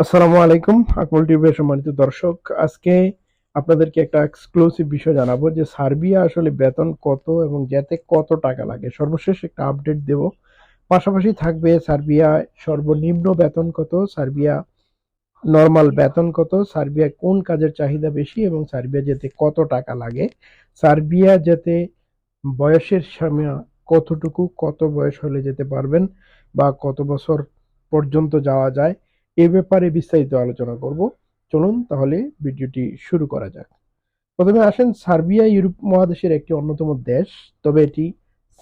আসসালামু আলাইকুম, আকমল টিভির সম্মানিত দর্শক। আজকে আপনাদেরকে একটা এক্সক্লুসিভ বিষয় জানাব যে সার্বিয়া আসলে বেতন কত এবং যেতে কত টাকা লাগে। সর্বশেষ একটা আপডেট দেব। পাশাপাশি থাকবে সার্বিয়া সর্বনিম্ন বেতন কত, সার্বিয়া নর্মাল বেতন কত, সার্বিয়া কোন কাজের চাহিদা বেশি এবং সার্বিয়া যেতে কত টাকা লাগে। সার্বিয়া যেতে বয়সের সীমা কতটুকু, কত বয়স হলে যেতে পারবেন বা কত বছর পর্যন্ত যাওয়া যায়। এ ব্যাপারে বিস্তারিত আলোচনা করব। চলুন তাহলে ভিডিওটি শুরু করা যাক। প্রথমে আসেন সার্বিয়া, ইউরোপ মহাদেশের একটি অন্যতম দেশ, তবে এটি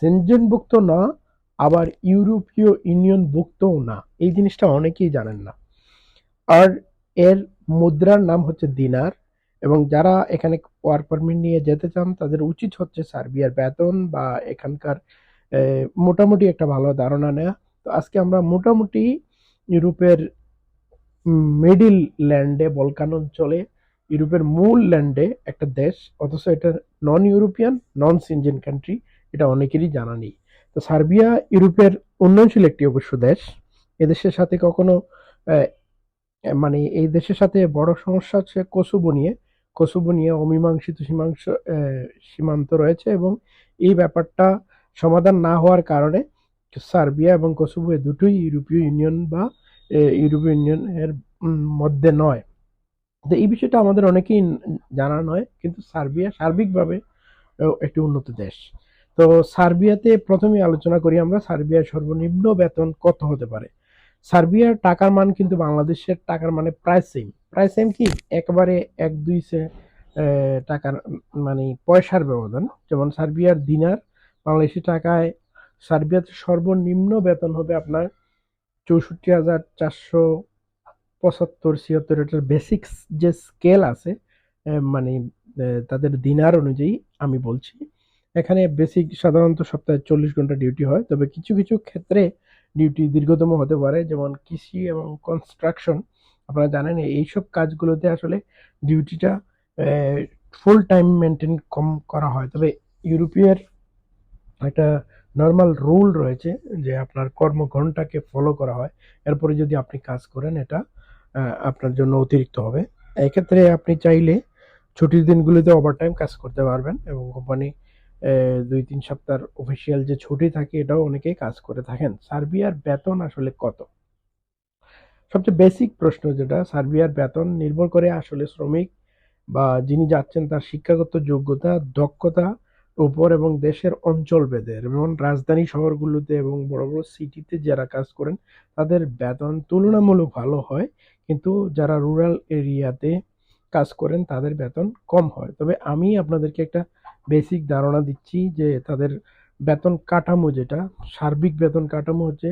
সেনজেনভুক্ত না, আবার ইউরোপীয় ইউনিয়নভুক্তও না। এই জিনিসটা অনেকেই জানেন না। আর এর মুদ্রার নাম হচ্ছে দিনার, এবং যারা এখানে ওয়ার্ক পারমিট নিয়ে যেতে চান, তাদের উচিত হচ্ছে সার্বিয়ার বেতন বা এখানকার মোটামুটি একটা ভালো ধারণা নেওয়া তো আজকে আমরা মোটামুটি ইউরোপের মিডিল ল্যান্ডে বলকান অঞ্চলে, ইউরোপের মূল ল্যান্ডে একটা দেশ, অথচ এটা নন ইউরোপিয়ান নন সিনজেন কান্ট্রি এটা অনেকেরই জানা নেই। তো সার্বিয়া ইউরোপের উন্নয়নশীল একটি অবশ্য দেশ। এদেশের সাথে কখনো মানে এই দেশের সাথে বড় সমস্যা হচ্ছে কোসোভো নিয়ে। কোসোভো নিয়ে অমীমাংসিত সীমাংশ সীমান্ত রয়েছে এবং এই ব্যাপারটা সমাধান না হওয়ার কারণে সার্বিয়া এবং কোসোভো এ দুটোই ইউরোপীয় ইউনিয়ন বা ইউরোপীয় ইউনিয়ন এর মধ্যে নয়। তো এই বিষয়টা আমাদের অনেকেই জানা নয়, কিন্তু সার্বিয়া সার্বিকভাবে একটি উন্নত দেশ। তো সার্বিয়াতে প্রথমে আলোচনা করি আমরা, সার্বিয়ার সর্বনিম্ন বেতন কত হতে পারে? সার্বিয়ার টাকার মান কিন্তু বাংলাদেশের টাকার মানে প্রায় সেম প্রায় সেম কি? একবারে এক দুই সে টাকার মানে পয়সার ব্যবধান। যেমন সার্বিয়ার দিনার বাংলাদেশি টাকায় সার্বিয়াতে সর্বনিম্ন বেতন হবে আপনার চৌষট্টি হাজার চারশো পঁচাত্তর ছিয়াত্তর এটার বেসিক্স যে স্কেল আছে মানে তাদের দিনার অনুযায়ী আমি বলছি। এখানে বেসিক সাধারণত সপ্তাহে চল্লিশ ঘণ্টা ডিউটি হয়, তবে কিছু কিছু ক্ষেত্রে ডিউটি দীর্ঘতম হতে পারে, যেমন কৃষি এবং কনস্ট্রাকশন আপনারা জানেন, এইসব কাজগুলোতে আসলে ডিউটিটা ফুল টাইম মেনটেন কম করা হয়। তবে ইউরোপীয় একটা নর্মাল রুল রয়েছে যে আপনার কর্মঘণ্টাকে ফলো করা হয়। এরপরে যদি আপনি কাজ করেন, এটা আপনার জন্য অতিরিক্ত হবে। এক্ষেত্রে আপনি চাইলে ছুটির দিনগুলিতে ওভারটাইম কাজ করতে পারবেন এবং কোম্পানি দুই, তিন সপ্তাহের অফিসিয়াল যে ছুটি থাকে, এটাও অনেকেই কাজ করে থাকেন। সার্বিয়ার বেতন আসলে কত? সবচেয়ে বেসিক প্রশ্ন যেটা, সার্বিয়ার বেতন নির্ভর করে আসলে শ্রমিক বা যিনি যাচ্ছেন তার শিক্ষাগত যোগ্যতা, দক্ষতা উপর এবং দেশের অঞ্চল ভেদে যেমন রাজধানী শহরগুলোতে এবং বড় বড় সিটিতে যারা কাজ করেন, তাদের বেতন তুলনামূলক ভালো হয়। কিন্তু যারা রুরাল এরিয়াতে কাজ করেন, তাদের বেতন কম হয়। তবে আমি আপনাদেরকে একটা বেসিক ধারণা দিচ্ছি যে তাদের বেতন কাঠামো যেটা, সার্বিক বেতন কাঠামো হচ্ছে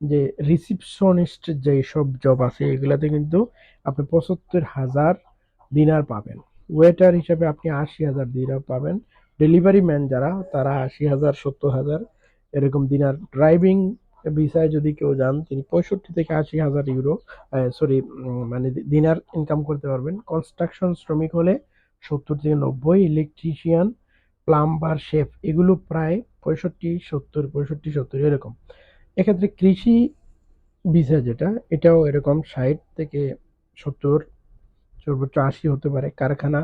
যে রিসিপশনিস্ট যে সব জব আছে, এগুলাতে কিন্তু আপনি পঁচাত্তর হাজার দিনার পাবেন। ওয়েটার হিসাবে আপনি আশি হাজার দিনার পাবেন। ডেলিভারি ম্যান যারা, তারা আশি হাজার, সত্তর হাজার, এরকম দিনার ড্রাইভিং ভিসায় যদি কেউ যান, তিনি পঁয়ষট্টি থেকে আশি হাজার ইউরো সরি মানে দিনার ইনকাম করতে পারবেন। কনস্ট্রাকশন শ্রমিক হলে সত্তর থেকে নব্বই ইলেকট্রিশিয়ান প্লাম্বার শেফ এগুলো প্রায় পঁয়ষট্টি, সত্তর পঁয়ষট্টি, সত্তর, এরকম। এক্ষেত্রে কৃষি ভিসা যেটা, এটাও এরকম ষাট থেকে সত্তর, সর্বোচ্চ আশি হতে পারে। কারখানা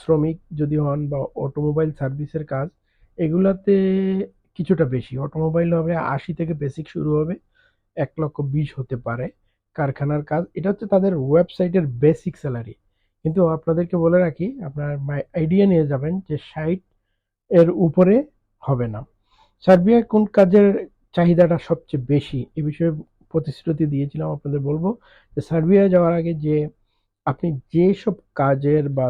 শ্রমিক যদি হন বা অটোমোবাইল সার্ভিসের কাজ, এগুলাতে কিছুটা বেশি। অটোমোবাইল হবে আশি থেকে বেসিক শুরু হবে, এক লক্ষ বিশ হতে পারে কারখানার কাজ। এটা হচ্ছে তাদের ওয়েবসাইটের বেসিক স্যালারি কিন্তু আপনাদেরকে বলে রাখি, আপনার মাই আইডিয়া নিয়ে যাবেন যে ষাট এর উপরে হবে না। সার্বিয়ায় কোন কাজের চাহিদাটা সবচেয়ে বেশি? এ বিষয়ে প্রতিশ্রুতি দিয়েছিলাম, আপনাদের বলব যে সার্বিয়ায় যাওয়ার আগে যে আপনি যেসব কাজের বা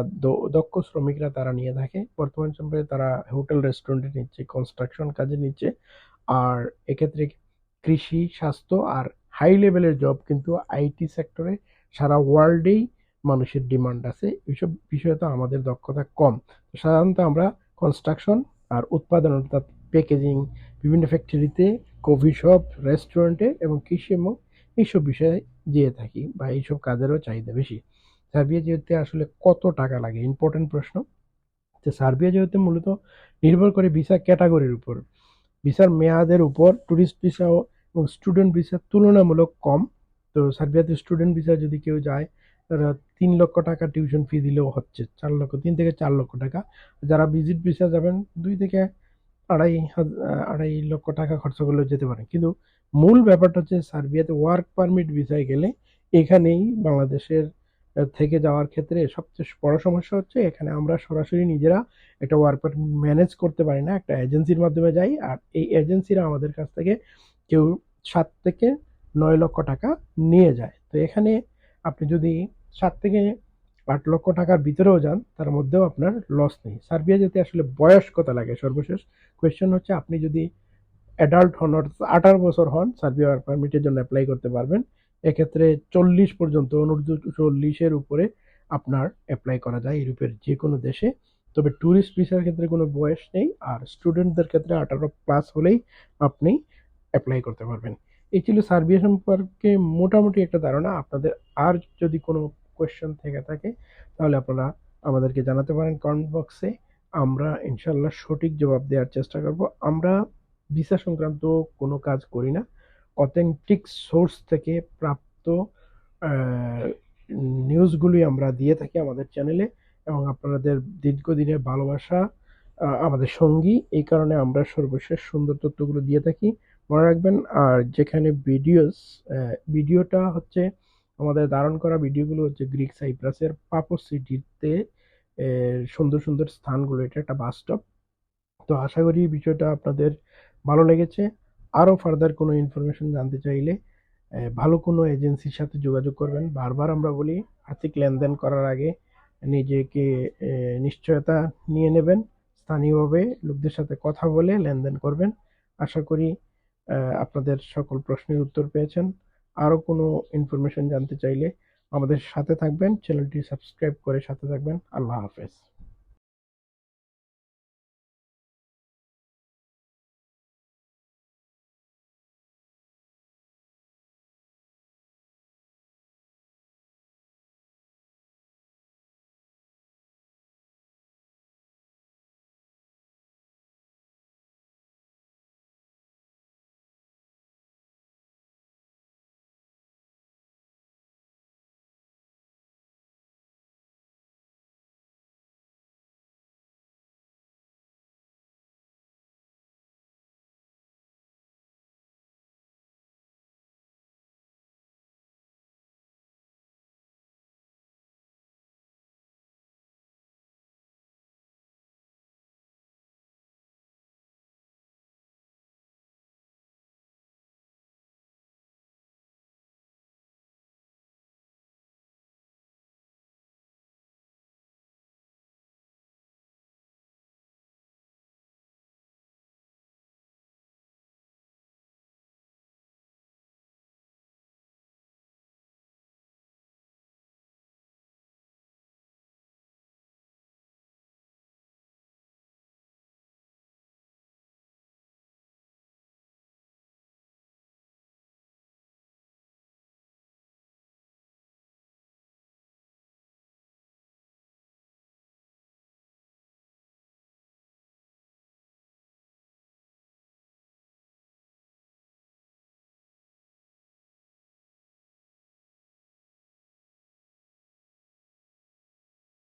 দক্ষ শ্রমিকরা তারা নিয়ে থাকে, বর্তমান সময়ে তারা হোটেল, রেস্টুরেন্টে নিচ্ছে কনস্ট্রাকশন কাজে নিচ্ছে, আর এক্ষেত্রে কৃষি, স্বাস্থ্য আর হাই লেভেলের জব কিন্তু আইটি সেক্টরে সারা ওয়ার্ল্ডেই মানুষের ডিমান্ড আছে। এইসব বিষয়ে তো আমাদের দক্ষতা কম। সাধারণত আমরা কনস্ট্রাকশন আর উৎপাদন অর্থাৎ প্যাকেজিং বিভিন্ন ফ্যাক্টরিতে কফি শপ রেস্টুরেন্টে এবং কৃষি এবং এইসব বিষয়ে যেয়ে থাকি বা এইসব কাজেরও চাহিদা বেশি। সার্বিয়া যেতে আসলে কত টাকা লাগে? ইম্পর্টেন্ট প্রশ্ন। যে সার্বিয়া যেহেতু মূলত নির্ভর করে ভিসা ক্যাটাগরির উপর। ভিসার মেয়াদের উপর ট্যুরিস্ট ভিসা এবং স্টুডেন্ট ভিসা তুলনামূলক কম। তো সার্বিয়াতে স্টুডেন্ট ভিসা যদি কেউ যায়, তারা তিন লক্ষ টাকা টিউশন ফি দিলেও হচ্ছে। চার লক্ষ, তিন থেকে চার লক্ষ টাকা। যারা ভিজিট ভিসা যাবেন, দুই থেকে আড়াই আড়াই লক্ষ টাকা খরচ করলেও যেতে পারেন। কিন্তু মূল ব্যাপারটা হচ্ছে সার্বিয়াতে ওয়ার্ক পারমিট ভিসায় গেলে এখানেই বাংলাদেশের থেকে যাওয়ার ক্ষেত্রে সবচেয়ে বড় সমস্যা হচ্ছে এখানে আমরা সরাসরি নিজেরা একটা ওয়ার্ক ম্যানেজ করতে পারি না, একটা এজেন্সির মাধ্যমে যাই আর এই এজেন্সিরা আমাদের কাছ থেকে কেউ সাত থেকে নয় লক্ষ টাকা নিয়ে যায়। তো এখানে আপনি যদি সাত থেকে আট লক্ষ টাকার ভিতরেও যান, তার মধ্যেও আপনার লস নেই। সার্বিয়া যেতে আসলে বয়স লাগে সর্বশেষ। কোয়েশ্চেন হচ্ছে আপনি যদি অ্যাডাল্ট হন অর্থাৎ আঠারো বছর হন, সার্বিয়া পারমিটের জন্য অ্যাপ্লাই করতে পারবেন। এক্ষেত্রে চল্লিশ পর্যন্ত অনূর্ধ্ব চল্লিশের উপরে আপনার অ্যাপ্লাই করা যায় ইউরোপের যে কোনো দেশে। তবে ট্যুরিস্ট ভিসার ক্ষেত্রে কোনো বয়স নেই আর স্টুডেন্টদের ক্ষেত্রে আঠারো প্লাস হলেই আপনি অ্যাপ্লাই করতে পারবেন। এই ছিল সার্বিয়া সম্পর্কে মোটামুটি একটা ধারণা। আপনাদের আর যদি কোনো কোয়েশ্চেন থেকে থাকে, তাহলে আপনারা আমাদেরকে জানাতে পারেন কমেন্ট বক্সে আমরা ইনশাল্লাহ সঠিক জবাব দেওয়ার চেষ্টা করব। আমরা ভিসা সংক্রান্ত কোনো কাজ করি না। অথেন্টিক সোর্স থেকে প্রাপ্ত নিউজগুলি আমরা দিয়ে থাকি আমাদের চ্যানেলে এবং আপনাদের দীর্ঘদিনের ভালোবাসা আমাদের সঙ্গী। এই কারণে আমরা সর্বশেষ সুন্দর তথ্যগুলো দিয়ে থাকি। মনে রাখবেন, আর যেখানে ভিডিওস ভিডিওটা হচ্ছে আমাদের ধারণ করা ভিডিওগুলো হচ্ছে গ্রিক সাইপ্রাসের পাপোস সিটিতে সুন্দর সুন্দর স্থানগুলো। এটা একটা বাস্তব। তো আশা করি বিষয়টা আপনাদের ভালো লেগেছে। আরও ফার্দার কোনো ইনফরমেশন জানতে চাইলে ভালো কোনো এজেন্সির সাথে যোগাযোগ করবেন। বারবার আমরা বলি, আর্থিক লেনদেন করার আগে নিজেকে নিশ্চয়তা নিয়ে নেবেন, স্থানীয়ভাবে লোকদের সাথে কথা বলে লেনদেন করবেন। আশা করি আপনাদের সকল প্রশ্নের উত্তর পেয়েছেন। আরও কোনো ইনফরমেশন জানতে চাইলে আমাদের সাথে থাকবেন চ্যানেলটি সাবস্ক্রাইব করে সাথে থাকবেন। আল্লাহ হাফেজ।